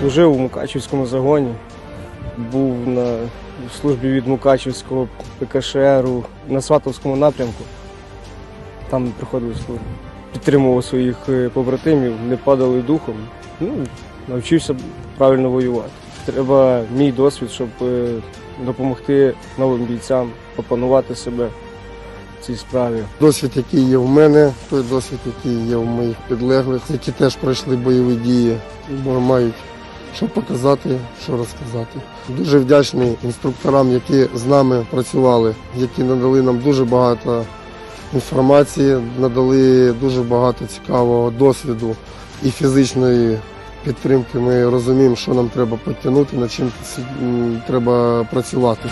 Служив у Мукачівському загоні, був на службі від Мукачівського ПКШРу на Сватовському напрямку. Там приходив службу. Підтримував своїх е, побратимів, не падали духом. Ну, навчився правильно воювати. Треба мій досвід, щоб е, допомогти новим бійцям опанувати себе в цій справі. Досвід, який є в мене, той досвід, який є в моїх підлеглих, які теж пройшли бойові дії, мають що показати, що розказати. Дуже вдячний інструкторам, які з нами працювали, які надали нам дуже багато інформації, надали дуже багато цікавого досвіду і фізичної підтримки. Ми розуміємо, що нам треба підтягнути, над чим треба працювати.